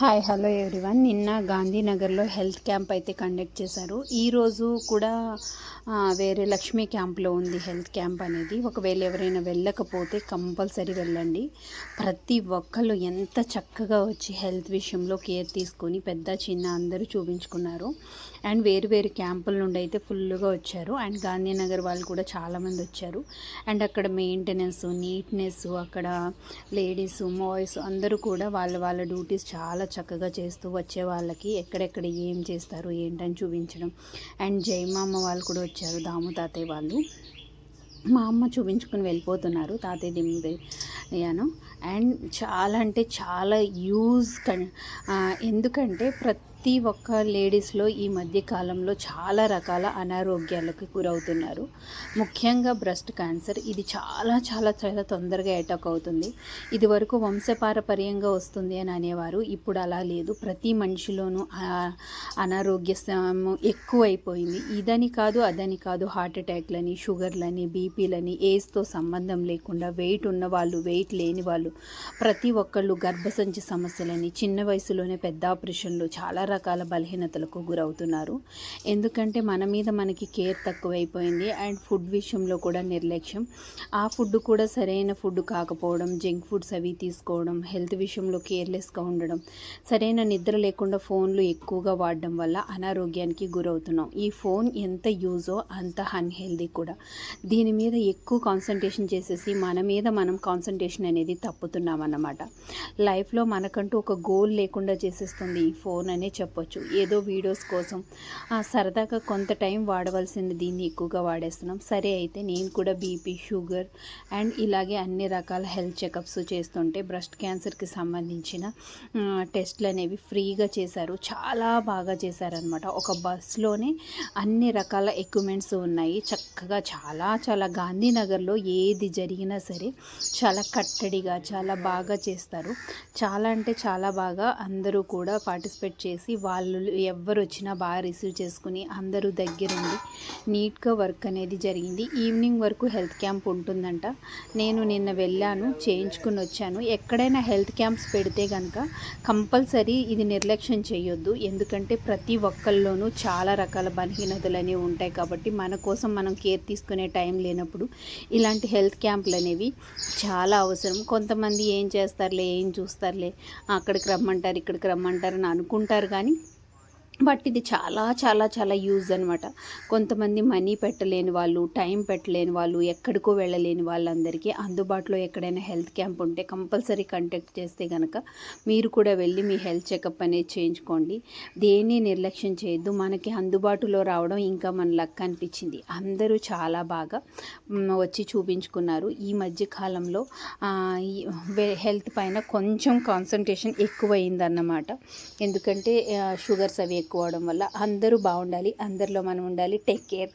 Hi hello everyone. నిన్న గాంధీనగర్లో health camp అయితే కండక్ట్ చేశారు. ఈరోజు కూడా వేరే లక్ష్మీ క్యాంప్లో ఉంది హెల్త్ క్యాంప్ అనేది. ఒకవేళ ఎవరైనా వెళ్ళకపోతే కంపల్సరీ వెళ్ళండి. ప్రతి ఒక్కళ్ళు ఎంత చక్కగా వచ్చి హెల్త్ విషయంలో కేర్ తీసుకొని పెద్ద చిన్న అందరూ చూపించుకున్నారు. అండ్ వేరు వేరు క్యాంపుల నుండి అయితే ఫుల్గా వచ్చారు. అండ్ గాంధీనగర్ వాళ్ళు కూడా చాలామంది వచ్చారు. అండ్ అక్కడ మెయింటెనెన్స్ నీట్నెస్ అక్కడ లేడీస్ బాయ్స్ అందరూ కూడా వాళ్ళ వాళ్ళ డ్యూటీస్ చాలా చక్కగా చేస్తూ వచ్చే వాళ్ళకి ఎక్కడెక్కడ ఏం చేస్తారు ఏంటని చూపించడం. అండ్ జయమామ వాళ్ళు కూడా వచ్చారు దాము తాతయ్య వాళ్ళు. మా అమ్మ చూపించుకుని వెళ్ళిపోతున్నారు తాతయ్య దింపేయాను అండ్ చాలా అంటే చాలా యూజ్ కన్ ఎందుకంటే ప్రతి ప్రతి ఒక్క లేడీస్లో ఈ మధ్య కాలంలో చాలా రకాల అనారోగ్యాలకు గురవుతున్నారు. ముఖ్యంగా బ్రెస్ట్ క్యాన్సర్. ఇది చాలా చాలా చాలా తొందరగా అటాక్ అవుతుంది. ఇది వరకు వంశపారపర్యంగా వస్తుంది అని అనేవారు. ఇప్పుడు అలా లేదు. ప్రతి మనిషిలోనూ అనారోగ్య ఎక్కువైపోయింది. ఇదని కాదు అదని కాదు. హార్ట్ అటాక్లని షుగర్లని బీపీలని ఏజ్తో సంబంధం లేకుండా వెయిట్ ఉన్న వాళ్ళు వెయిట్ లేని వాళ్ళు ప్రతి ఒక్కళ్ళు గర్భసంచి సమస్యలని చిన్న వయసులోనే పెద్ద ఆపరేషన్లు చాలా రకాల బలహీనతలకు గురవుతున్నారు. ఎందుకంటే మన మీద మనకి కేర్ తక్కువైపోయింది. అండ్ ఫుడ్ విషయంలో కూడా నిర్లక్ష్యం. ఆ ఫుడ్ కూడా సరైన ఫుడ్ కాకపోవడం జంక్ ఫుడ్స్ అవి తీసుకోవడం హెల్త్ విషయంలో కేర్లెస్గా ఉండడం సరైన నిద్ర లేకుండా ఫోన్లు ఎక్కువగా వాడడం వల్ల అనారోగ్యానికి గురవుతున్నాం. ఈ ఫోన్ ఎంత యూజో అంత అన్హెల్దీ కూడా. దీని మీద ఎక్కువ కాన్సన్ట్రేషన్ చేసేసి మన మీద మనం కాన్సన్ట్రేషన్ అనేది తప్పుతున్నాం అన్నమాట లైఫ్లో మనకంటూ ఒక గోల్ లేకుండా చేసేస్తుంది ఈ ఫోన్ అనే చెప్పొచ్చు. ఏదో వీడియోస్ కోసం ఆ, సరదాగా కొంత టైం వాడవలసింది దీన్ని ఎక్కువగా వాడేస్తున్నాం. సరే అయితే నేను కూడా బీపీ షుగర్ అండ్ ఇలాగే అన్ని రకాల హెల్త్ చెకప్స్ చేస్తుంటే బ్రెస్ట్ క్యాన్సర్కి సంబంధించిన టెస్ట్లు అనేవి ఫ్రీగా చేశారు. చాలా బాగా చేశారనమాట ఒక బస్లోనే అన్ని రకాల ఎక్విప్మెంట్స్ ఉన్నాయి. చక్కగా చాలా చాలా గాంధీనగర్లో ఏది జరిగినా సరే చాలా కట్టడిగా చాలా బాగా చేస్తారు. చాలా అంటే చాలా బాగా అందరూ కూడా పార్టిసిపేట్ చేసి వాళ్ళు ఎవరు వచ్చినా బాగా రిసీవ్ చేసుకుని అందరూ దగ్గరుండి నీట్గా వర్క్ అనేది జరిగింది. ఈవినింగ్ వరకు హెల్త్ క్యాంప్ ఉంటుందంట. నేను నిన్న వెళ్ళాను చేయించుకుని వచ్చాను. ఎక్కడైనా హెల్త్ క్యాంప్స్ పెడితే కనుక కంపల్సరీ ఇది నిర్లక్ష్యం చేయొద్దు ఎందుకంటే ప్రతి ఒక్కళ్ళలోనూ చాలా రకాల బలహీనతలు అనేవి ఉంటాయి కాబట్టి మన కోసం మనం కేర్ తీసుకునే టైం లేనప్పుడు ఇలాంటి హెల్త్ క్యాంపులు అనేవి చాలా అవసరం. కొంతమంది ఏం చేస్తారులే ఏం చూస్తారులే అక్కడికి రమ్మంటారు ఇక్కడికి రమ్మంటారు అని అనుకుంటారు కానీ కానీ బట్ ఇది చాలా చాలా చాలా యూజ్ అనమాట కొంతమంది మనీ పెట్టలేని వాళ్ళు టైం పెట్టలేని వాళ్ళు ఎక్కడికో వెళ్ళలేని వాళ్ళందరికీ అందుబాటులో ఎక్కడైనా హెల్త్ క్యాంప్ ఉంటే కంపల్సరీ కంటాక్ట్ చేస్తే కనుక మీరు కూడా వెళ్ళి మీ హెల్త్ చెకప్ అనేది చేయించుకోండి. దేన్ని నిర్లక్ష్యం చేయొద్దు. మనకి అందుబాటులో రావడం ఇంకా మన లక్ అనిపించింది. అందరూ చాలా బాగా వచ్చి చూపించుకున్నారు. ఈ మధ్య కాలంలో ఈ హెల్త్ పైన కొంచెం కాన్సన్ట్రేషన్ ఎక్కువైందన్నమాట. ఎందుకంటే షుగర్స్ అవి ఎక్కువ అవడం వల్ల అందరూ బాగుండాలి అందరిలో మనం ఉండాలి టేక్ కేర్